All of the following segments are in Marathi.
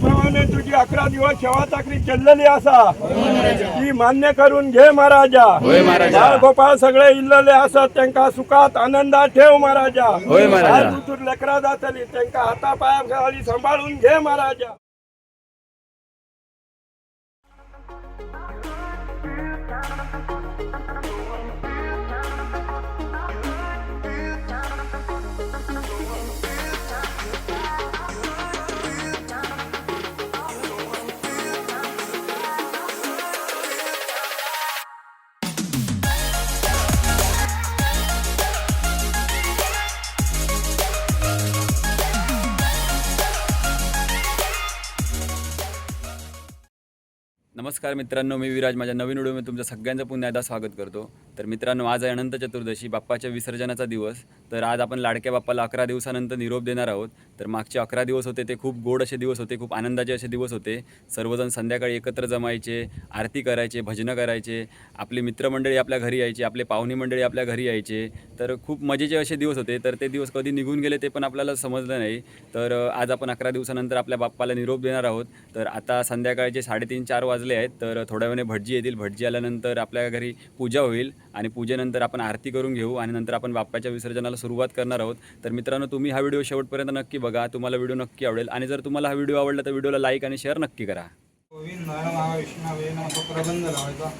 प्रमाणे तुझी अकरा दिवस सेवा चाकरी केलेली असा. ती मान्य करून घे महाराजा. बाळ गोपाळ सगळे इल्लले असत त्यांका सुखात आनंदात ठेव महाराजा. लेकरा जातली त्यांका हातापाया खाली सांभाळून घे महाराजा. नमस्कार मित्रांनो मी विराज. माझ्या नवीन व्हिडिओमध्ये तुमचं सगळ्यांचं पुन्हा एकदा स्वागत करतो. तर मित्रांनो आज आहे अनंत चतुर्दशी बाप्पाच्या विसर्जनाचा दिवस. तर आज आपण लाडक्या बाप्पाला अकरा दिवसानंतर निरोप देणार आहोत. तर मागचे अकरा दिवस होते ते खूप गोड असे दिवस होते खूप आनंदाचे असे दिवस होते. सर्वजण संध्याकाळी एकत्र जमायचे आरती करायचे भजनं करायचे. आपली मित्रमंडळी आपल्या घरी यायची आपले पाहुणी मंडळी आपल्या घरी यायचे. तर खूप मजेचे असे दिवस होते. तर ते दिवस कधी निघून गेले ते पण आपल्याला समजलं नाही. तर आज आपण अकरा दिवसानंतर आपल्या बाप्पाला निरोप देणार आहोत. तर आता संध्याकाळचे साडेतीन चार वाजले आहेत. तर थोड्या वेळाने भटजी येतील भटजी आल्यानंतर आपल्या घरी पूजा होईल आणि पूजेनंतर आपण आरती करून घेऊ आणि नंतर आपण बाप्पाच्या विसर्जनाला सुरुवात करणार आहोत तर मित्रांनो तुम्ही हा व्हिडिओ शेवटपर्यंत नक्की बघा तुम्हाला व्हिडिओ नक्की आवडेल आणि जर तुम्हाला हा व्हिडिओ आवडला तर व्हिडिओला लाईक आणि शेअर नक्की करा प्रबंध लावायचा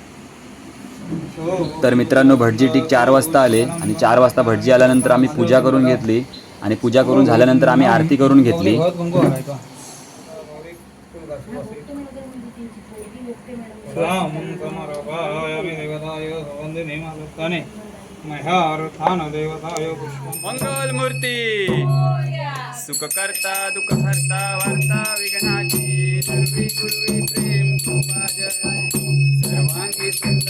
हो तर मित्रांनो भटजी ठीक चार वाजता आले आणि चार वाजता भटजी आल्यानंतर आम्ही पूजा करून घेतली आणि पूजा करून झाल्यानंतर आम्ही आरती करून घेतली गवत कुंकू घालायचा रामं समरभायामि देवताय वंदने सुख करता वार्ता विघ्नाची प्रेम कृपा जय सर्वांगी सुंदर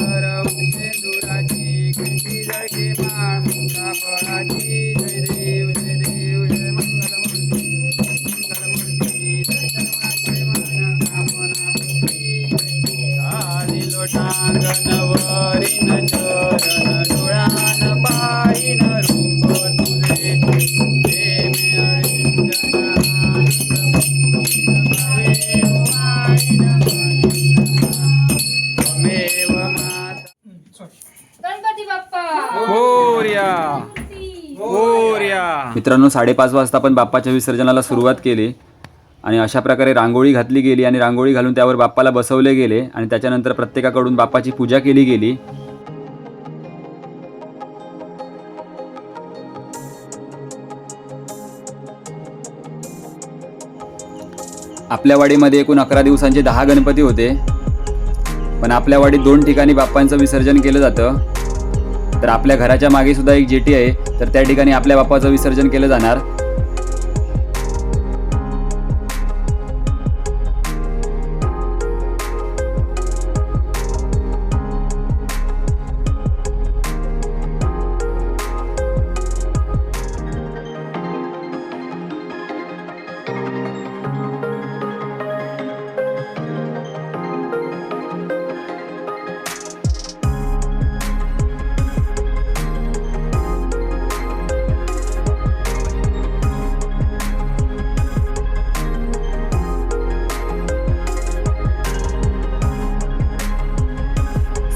मित्रांनो साडेपाच वाजता आपण बाप्पाच्या विसर्जनाला सुरुवात केली. आणि अशा प्रकारे रांगोळी घातली गेली आणि रांगोळी घालून त्यावर बाप्पाला बसवले गेले आणि त्याच्यानंतर प्रत्येकाकडून बाप्पाची पूजा केली गेली. आपल्या वाडीमध्ये एकूण अकरा दिवसांचे दहा गणपती होते. पण आपल्या वाडीत दोन ठिकाणी बाप्पांचं विसर्जन केलं जातं. तर आपल्या घराच्या मागे सुद्धा एक जेटी आहे. तर त्या ठिकाणी आपल्या बाप्पाचं विसर्जन केलं जाणार.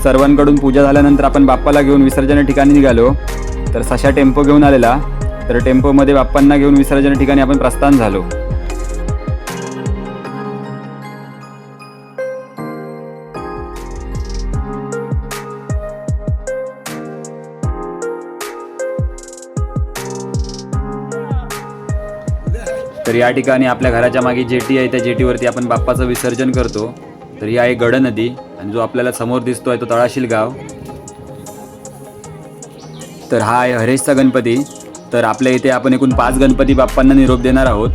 सर्वांकडून पूजा झाल्यानंतर आपण बाप्पाला घेऊन विसर्जन ठिकाणी निघालो. तर सशा टेम्पो घेऊन आलेला. तर टेम्पोमध्ये बाप्पांना घेऊन विसर्जन ठिकाणी आपण प्रस्थान झालो. तर या ठिकाणी आपल्या घराच्या मागे जेटी आहे. त्या जेटीवरती आपण बाप्पाचं विसर्जन करतो. तर ही आहे गड नदी आणि जो आपल्याला समोर दिसतोय तो तळाशील गाव. तर हा आहे हरेशचा गणपती. तर आपल्या इथे आपण एकूण पाच गणपती बाप्पांना निरोप देणार आहोत.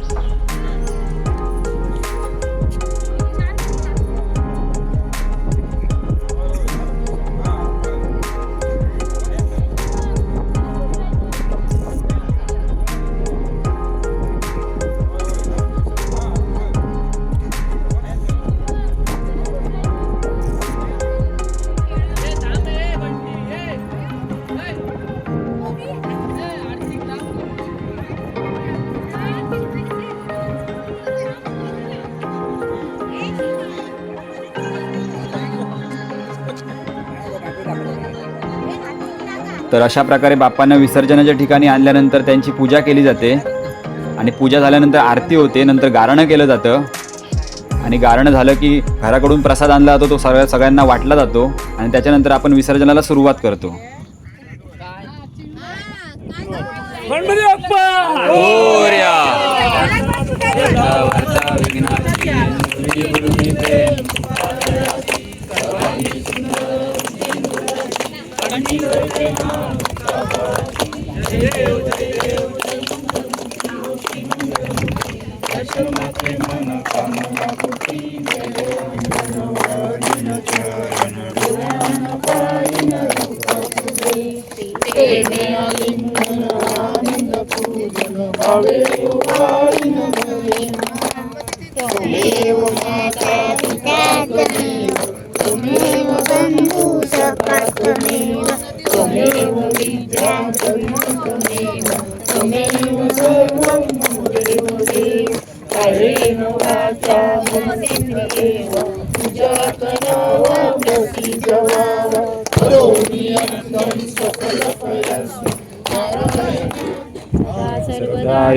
तर अशा प्रकारे बाप्पांना विसर्जनाच्या ठिकाणी आणल्यानंतर त्यांची पूजा केली जाते. आणि पूजा झाल्यानंतर आरती होते नंतर गारणं केलं जातं. आणि गारणं झालं की घराकडून प्रसाद आणला जातो तो सगळ्या सगळ्यांना वाटला जातो आणि त्याच्यानंतर आपण विसर्जनाला सुरुवात करतो. Deus. सखात्वमेव त्वमेव विद्या त्वमेव त्वमेव सर्वं मम देव देव कायेन वाचा मनसेन्द्रियेव पूजा करावा प्रति जवावा करोमि यत्नं सकलप्रयत्नं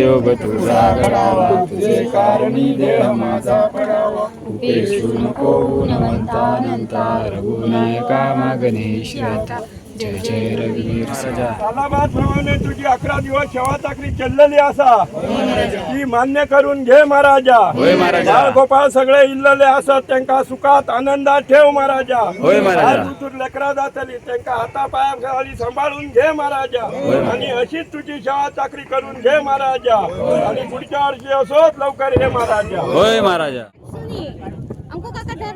योग तुझा घडावा तुझे कारणी देह माझा पडावा. उपेक्षू नको गुणवंता नंता रघुनायका मागणे श्रद्धा. जय जय रघुवीर प्रमाणे तुझी अकरा दिवस सेवा चाकरी चाललेली असा. ती मान्य करून घे महाराजा. होय महाराजा. बाळ गोपाळ सगळे इल्लले असत त्यांका सुखात आनंदात ठेव महाराजा. होय महाराजा. आज उतूर लेकरा जातली त्यांका हातापाया खाली सांभाळून घे महाराजा. आणि अशीच तुझी सेवा चाकरी करून घे महाराजा. आणि पुढच्या वर्षी असोच लवकर हे महाराजा. होय महाराजा. हमको काका डर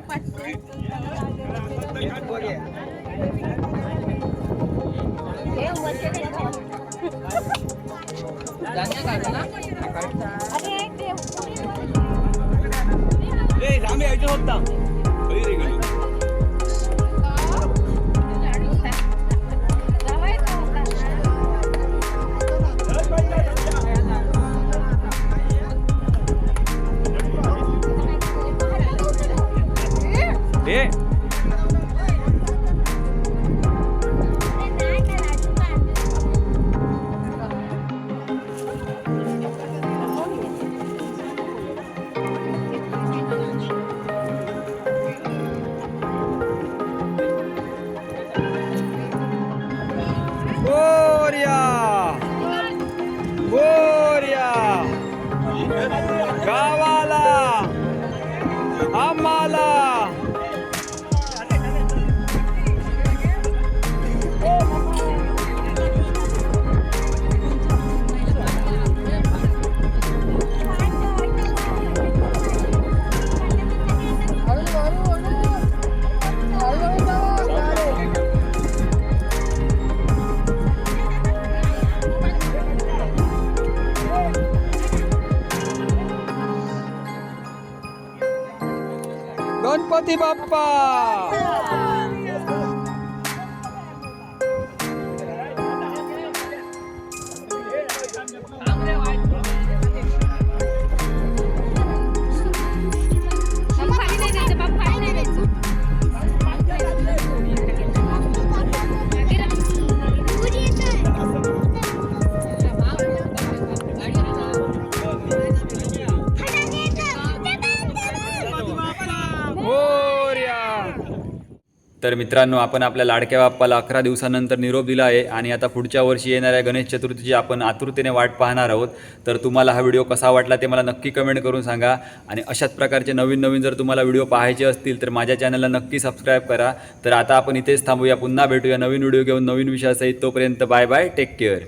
干了 गणपती बाप्पा तर मित्रांनो आपण आपल्या लाडक्या बाप्पाला अकरा दिवसानंतर निरोप दिला आहे आणि आता पुढच्या वर्षी येणाऱ्या गणेश चतुर्थीची आपण आतुरतेने वाट पाहणार आहोत. तर तुम्हाला हा व्हिडिओ कसा वाटला ते मला नक्की कमेंट करून सांगा आणि अशाच प्रकारचे नवीन नवीन जर तुम्हाला व्हिडिओ पाहायचे असतील तर माझ्या चॅनलला नक्की सबस्क्राईब करा. तर आता आपण इथेच थांबूया पुन्हा भेटूया नवीन व्हिडिओ घेऊन नवीन विषयासहित. तोपर्यंत बाय बाय टेक केअर.